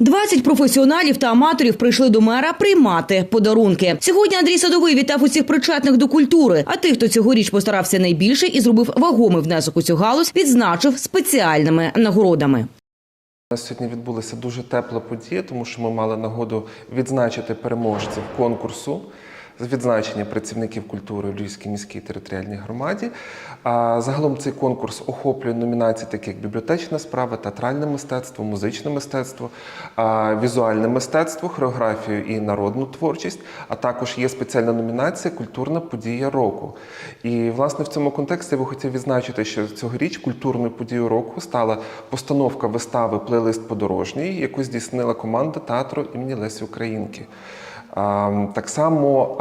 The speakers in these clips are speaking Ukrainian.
20 професіоналів та аматорів прийшли до мера приймати подарунки. Сьогодні Андрій Садовий вітав усіх причетних до культури. А тих, хто цьогоріч постарався найбільше і зробив вагомий внесок у цю галузь, відзначив спеціальними нагородами. У нас сьогодні відбулася дуже тепла подія, тому що ми мали нагоду відзначити переможців конкурсу відзначення працівників культури Львівській міській територіальній громаді. Загалом цей конкурс охоплює номінації, такі як бібліотечна справа, театральне мистецтво, музичне мистецтво, візуальне мистецтво, хореографію і народну творчість. А також є спеціальна номінація Культурна подія року. І власне в цьому контексті я би хотів відзначити, що цьогоріч культурною подією року стала постановка вистави Плейлист подорожній, яку здійснила команда театру імені Лесі Українки. Так само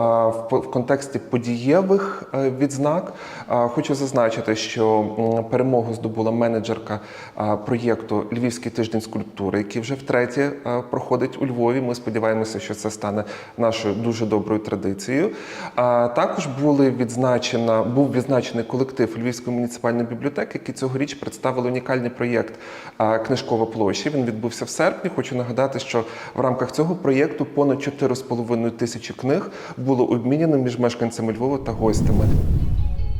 в контексті подієвих е, відзнак хочу зазначити, що перемогу здобула менеджерка проєкту Львівський тиждень скульптури, який вже втретє е, проходить у Львові. Ми сподіваємося, що це стане нашою дуже доброю традицією. Також були відзначена, був відзначений колектив Львівської муніципальної бібліотеки, який цьогоріч представили унікальний проєкт Книжкова площа. Він відбувся в серпні. Хочу нагадати, що в рамках цього проєкту понад 4,5 тисячі книг було обміняно між мешканцями Львова та гостями.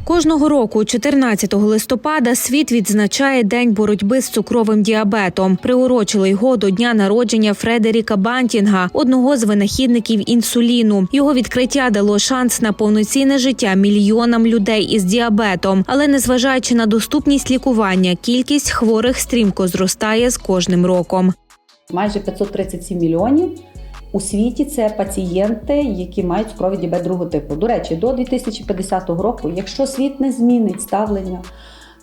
Кожного року, 14 листопада, світ відзначає День боротьби з цукровим діабетом. Приурочили його до дня народження Фредеріка Бантінга, одного з винахідників інсуліну. Його відкриття дало шанс на повноцінне життя мільйонам людей із діабетом. Але незважаючи на доступність лікування, кількість хворих стрімко зростає з кожним роком. Майже 537 мільйонів у світі це пацієнти, які мають цукровий діабет другого типу. До речі, до 2050 року, якщо світ не змінить ставлення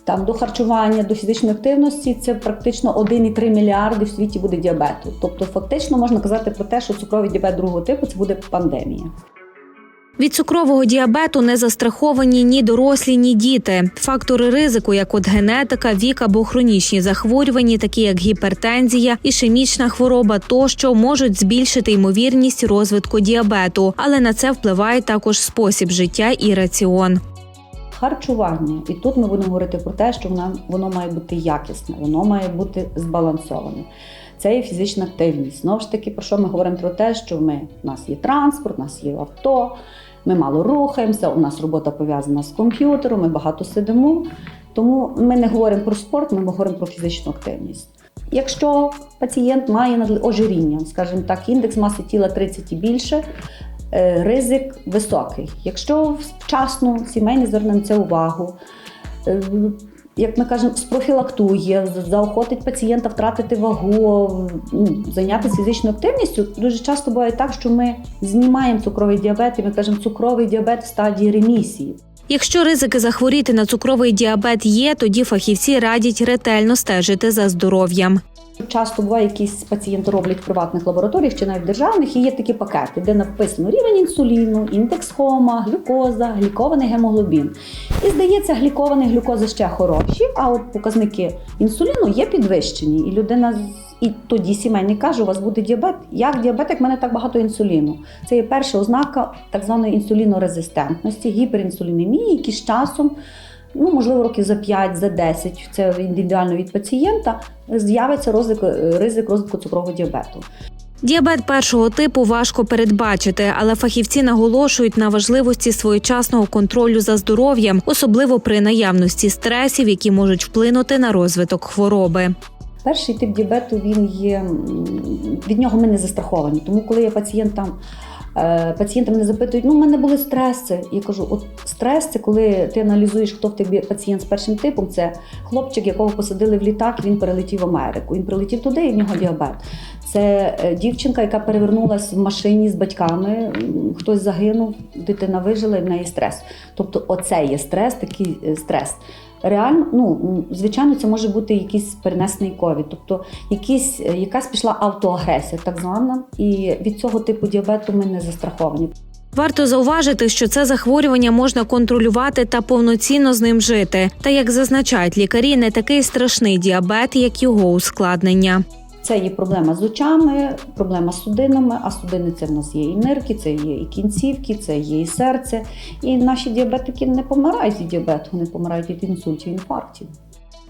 там до харчування, до фізичної активності, це практично 1,3 мільярди в світі буде діабету. Тобто, фактично можна казати про те, що цукровий діабет другого типу це буде пандемія. Від цукрового діабету не застраховані ні дорослі, ні діти. Фактори ризику, як от генетика, вік або хронічні захворювання, такі як гіпертензія, ішемічна хвороба, тощо можуть збільшити ймовірність розвитку діабету, але на це впливає також спосіб життя і раціон. Харчування, і тут ми будемо говорити про те, що воно, воно має бути якісне, воно має бути збалансоване. Це є фізична активність. Знову ж таки, про що ми говоримо про те, що ми, у нас є транспорт, у нас є авто, ми мало рухаємося, у нас робота пов'язана з комп'ютером, ми багато сидимо. Тому ми не говоримо про спорт, ми говоримо про фізичну активність. Якщо пацієнт має ожиріння, скажімо так, індекс маси тіла 30 і більше, е, ризик високий. Якщо вчасно сімейний зверне на це увагу, е, як ми кажемо, спрофілактує, заохотить пацієнта втратити вагу, ну, зайнятися фізичною активністю. Дуже часто буває так, що ми знімаємо цукровий діабет, і ми кажемо, цукровий діабет в стадії ремісії. Якщо ризики захворіти на цукровий діабет є, тоді фахівці радять ретельно стежити за здоров'ям. Часто буває, якісь пацієнти роблять в приватних лабораторіях чи навіть державних, і є такі пакети, де написано рівень інсуліну, індекс хома, глюкоза, глікований гемоглобін. І здається, глікований глюкоза ще хороші, а от показники інсуліну є підвищені. І людина і тоді сімейний каже, у вас буде діабет. Як діабет, як в мене так багато інсуліну. Це є перша ознака так званої інсулінорезистентності, гіперінсулінемії, які з часом ну, можливо, років за 5, за 10, це індивідуально від пацієнта, з'явиться ризик, ризик розвитку цукрового діабету. Діабет першого типу важко передбачити, але фахівці наголошують на важливості своєчасного контролю за здоров'ям, особливо при наявності стресів, які можуть вплинути на розвиток хвороби. Перший тип діабету він є від нього ми не застраховані. Тому коли я пацієнтам. е, Пацієнти мене запитують, ну в мене були стреси. Я кажу, от стрес це коли ти аналізуєш, хто в тебе пацієнт з першим типом. Це хлопчик, якого посадили в літак, він перелетів в Америку. Він прилетів туди, і в нього діабет. Це е, дівчинка, яка перевернулася в машині з батьками. Хтось загинув, дитина вижила, і в неї стрес. Тобто, оце є стрес, такий е, стрес. Реально, ну звичайно, це може бути якийсь перенесений ковід, тобто якийсь, е, якась пішла автоагресія, так звана, і від цього типу діабету ми не застраховані. Варто зауважити, що це захворювання можна контролювати та повноцінно з ним жити. Та як зазначають лікарі, не такий страшний діабет, як його ускладнення. Це є проблема з очами, проблема з судинами, а судини це в нас є і нирки, це є і кінцівки, це є і серце. І наші діабетики не помирають від діабету, вони помирають від інсультів, інфарктів.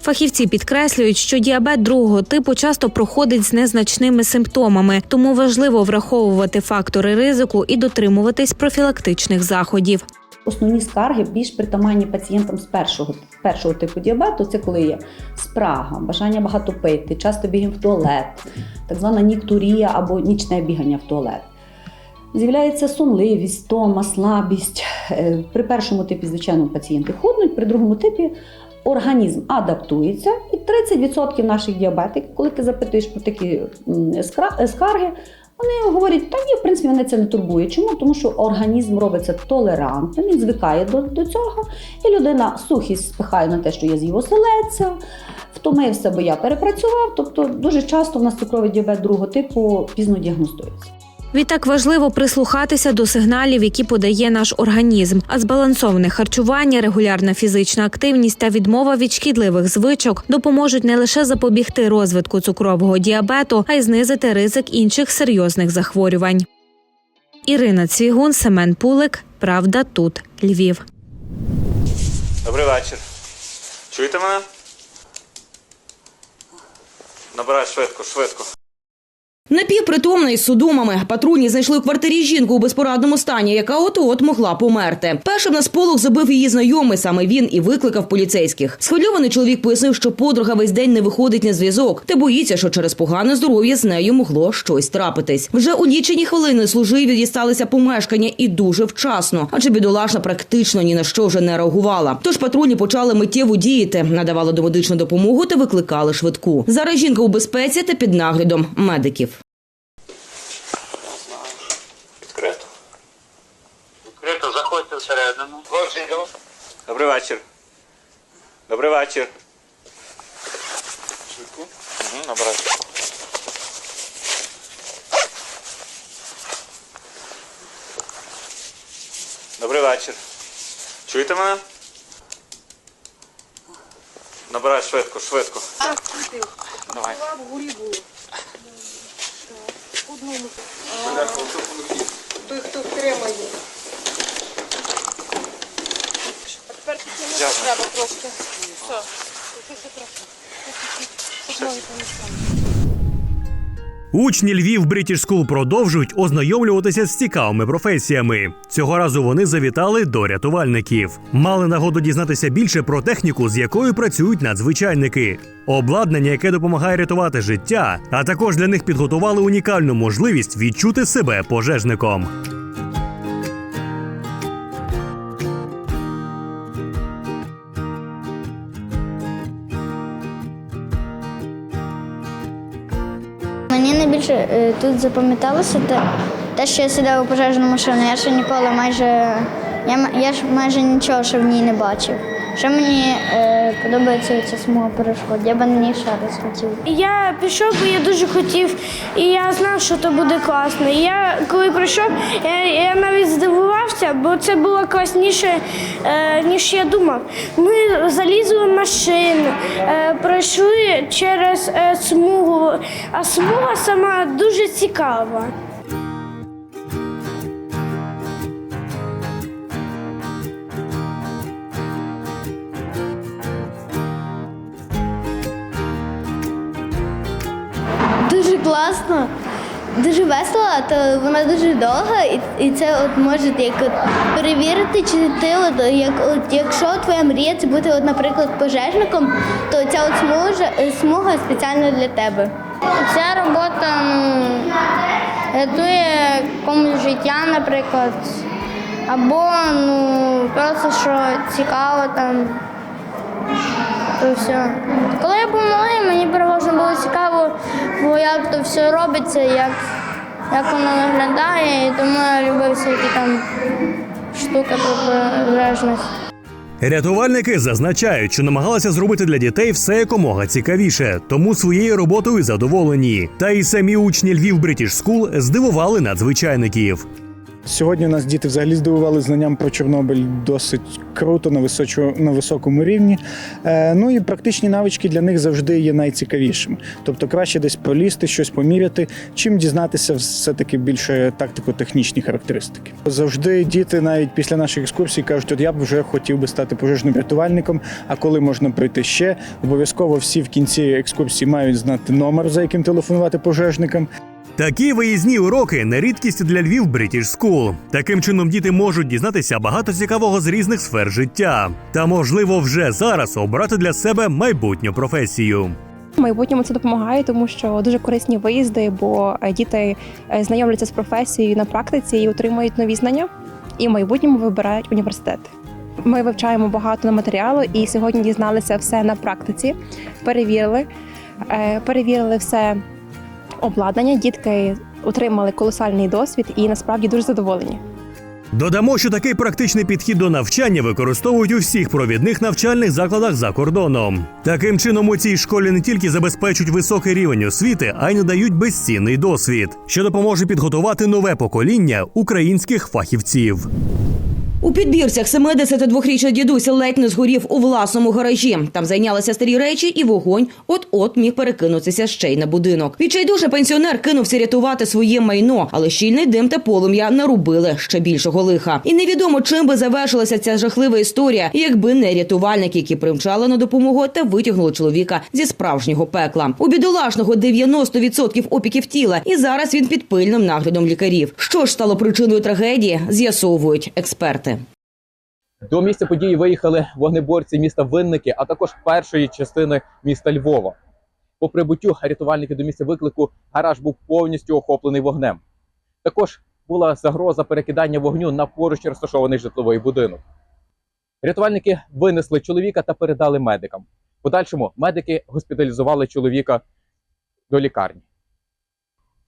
Фахівці підкреслюють, що діабет другого типу часто проходить з незначними симптомами, тому важливо враховувати фактори ризику і дотримуватись профілактичних заходів. Основні скарги більш притаманні пацієнтам з першого, першого типу діабету. Це коли є спрага, бажання багато пити, часто бігаємо в туалет, так звана ніктурія або нічне бігання в туалет. З'являється сонливість, стома, слабість. Е, При першому типі, звичайно, пацієнти худнуть, при другому типі організм адаптується. І 30% наших діабетиків, коли ти запитуєш про такі скарги, вони говорять, та ні, в принципі, мене це не турбує. Чому? Тому що організм робиться толерантним, він звикає до, до цього, і людина сухість спихає на те, що я його селеця, втомився, бо я перепрацював. Тобто дуже часто в нас цукровий діабет другого типу пізно діагностується. Відтак важливо прислухатися до сигналів, які подає наш організм. А збалансоване харчування, регулярна фізична активність та відмова від шкідливих звичок допоможуть не лише запобігти розвитку цукрового діабету, а й знизити ризик інших серйозних захворювань. Ірина Цвігун, Семен Пулик. Правда, тут Львів. Добрий вечір. Чуєте мене? Набирай швидко, швидко. Напівпритомна із судомами патрульні знайшли у квартирі жінку у безпорадному стані, яка от-от могла померти. Першим на сполох забив її знайомий. Саме він і викликав поліцейських. Схвильований чоловік пояснив, що подруга весь день не виходить на зв'язок, та боїться, що через погане здоров'я з нею могло щось трапитись. Вже у лічені хвилини служиві дісталися помешкання і дуже вчасно, адже бідолашна практично ні на що вже не реагувала. Тож патрульні почали миттєво діяти, надавали домедичну допомогу та викликали швидку. Зараз жінка у безпеці та під наглядом медиків. Вечір. Добрий вечір. Швидко? Угу, набирай. Добрий вечір. Чуєте мене? Набирай швидко, швидко. Давай. той, хто втримає. А тепер підтягнути треба трошки. Учні Львів British School продовжують ознайомлюватися з цікавими професіями. Цього разу вони завітали до рятувальників. Мали нагоду дізнатися більше про техніку, з якою працюють надзвичайники, обладнання, яке допомагає рятувати життя, а також для них підготували унікальну можливість відчути себе пожежником. Найбільше е, тут запам'яталося те, те, що я сідав у пожежну машину. Я ще ніколи майже я, я ж майже нічого ще в ній не бачив. Що мені е, подобається ця смуга перешкод. Я би на ній ще раз хотів. Я пішов, бо я дуже хотів, і я знав, що це буде класно. Я коли прийшов, я, я навіть здивувався, бо це було класніше, е, ніж я думав. Ми залізли в машину, е, пройшли через е, смугу, а смуга сама дуже цікава. Класно, дуже весело, то вона дуже довга, і, і це от може як от перевірити, чи ти от як от якщо твоя мрія це бути, от, наприклад, пожежником, то ця от смуга, смуга спеціально для тебе. Ця робота ну, рятує комусь життя, наприклад. Або ну просто що цікаво там. То все. Коли я малий, мені переважно було цікаво, бо як то все робиться, як, як воно виглядає, і тому я любив всякі там штуки про пожежність. Рятувальники зазначають, що намагалися зробити для дітей все якомога цікавіше, тому своєю роботою задоволені. Та й самі учні Львів British School здивували надзвичайників. Сьогодні у нас діти взагалі здивували знанням про Чорнобиль досить круто на височу, на високому рівні. Е, ну і практичні навички для них завжди є найцікавішими. Тобто краще десь пролізти, щось поміряти, чим дізнатися все-таки більше тактико-технічні характеристики. Завжди діти навіть після наших екскурсій кажуть, от я б вже хотів би стати пожежним рятувальником, а коли можна прийти ще, обов'язково всі в кінці екскурсії мають знати номер, за яким телефонувати пожежникам. Такі виїзні уроки не рідкість для Львів British School. Таким чином діти можуть дізнатися багато цікавого з різних сфер життя та, можливо, вже зараз обрати для себе майбутню професію. В майбутньому це допомагає, тому що дуже корисні виїзди, бо е, діти е, знайомляться з професією на практиці і отримують нові знання, і в майбутньому вибирають університет. Ми вивчаємо багато матеріалу і сьогодні дізналися все на практиці, перевірили, е, перевірили все обладнання. Дітки отримали колосальний досвід і насправді дуже задоволені. Додамо, що такий практичний підхід до навчання використовують у всіх провідних навчальних закладах за кордоном. Таким чином, у цій школі не тільки забезпечують високий рівень освіти, а й надають безцінний досвід, що допоможе підготувати нове покоління українських фахівців. У підбірцях 72-річний дідусь ледь не згорів у власному гаражі. Там зайнялися старі речі, і вогонь от-от міг перекинутися ще й на будинок. Відчайдуже пенсіонер кинувся рятувати своє майно, але щільний дим та полум'я нарубили ще більшого лиха. І невідомо чим би завершилася ця жахлива історія, якби не рятувальники, які примчали на допомогу та витягнули чоловіка зі справжнього пекла. У бідолашного 90% опіків тіла, і зараз він під пильним наглядом лікарів. Що ж стало причиною трагедії, з'ясовують експерти. До місця події виїхали вогнеборці міста Винники, а також першої частини міста Львова. По прибуттю рятувальники до місця виклику гараж був повністю охоплений вогнем. Також була загроза перекидання вогню на поруч розташований житловий будинок. Рятувальники винесли чоловіка та передали медикам. Подальшому медики госпіталізували чоловіка до лікарні.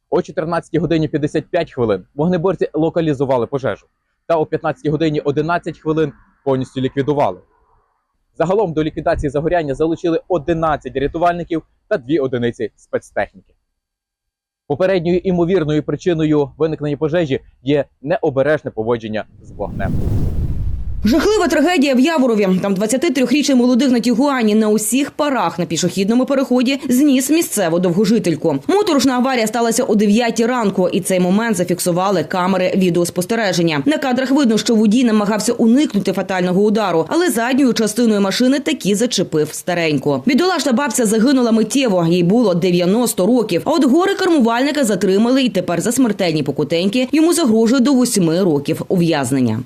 О 14 годині 55 хвилин вогнеборці локалізували пожежу та о 15 годині 11 хвилин повністю ліквідували. Загалом до ліквідації загоряння залучили 11 рятувальників та 2 одиниці спецтехніки. Попередньою імовірною причиною виникнення пожежі є необережне поводження з вогнем. Жахлива трагедія в Яворові. Там 23-річний молодик на Тігуані на усіх парах на пішохідному переході зніс місцеву довгожительку. Моторошна аварія сталася о 9 ранку, і цей момент зафіксували камери відеоспостереження. На кадрах видно, що водій намагався уникнути фатального удару, але задньою частиною машини таки зачепив стареньку. Бідолашна бабця загинула миттєво. Їй було 90 років. А от гори кермувальника затримали, і тепер за смертельні покутеньки йому загрожує до 8 років ув'язнення.